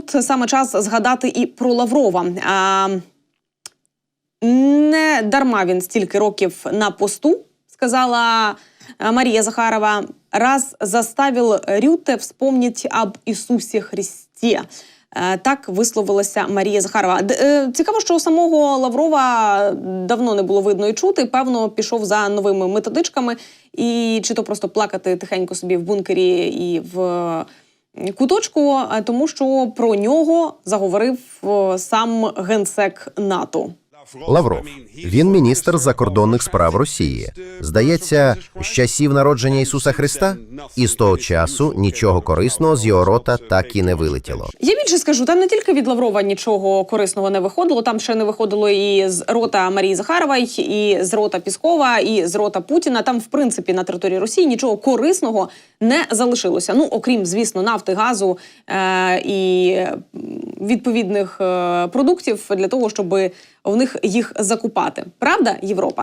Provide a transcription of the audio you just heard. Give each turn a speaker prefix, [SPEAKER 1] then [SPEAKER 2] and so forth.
[SPEAKER 1] тут саме час згадати і про Лаврова. А, не дарма він стільки років на посту, сказала е, Марія Захарова. Раз заставил Рюте вспомнить об Ісусі Христі. Е, Так висловилася Марія Захарова. Е, Цікаво, що у самого Лаврова давно не було видно і чути. Певно, пішов за новими методичками, і чи то просто плакати тихенько собі в бункері і в куточку, е, тому що про нього заговорив сам генсек НАТО.
[SPEAKER 2] Лавров. Він міністр закордонних справ Росії. Здається, з часів народження Ісуса Христа, і з того часу нічого корисного з його рота так і не вилетіло.
[SPEAKER 1] Я більше скажу, там не тільки від Лаврова нічого корисного не виходило, там ще не виходило і з рота Марії Захарової, і з рота Піскова, і з рота Путіна. Там, в принципі, на території Росії нічого корисного не залишилося. Ну, окрім, звісно, нафти, газу е- і відповідних е- продуктів для того, щоб в них їх закупати. Правда, Європа?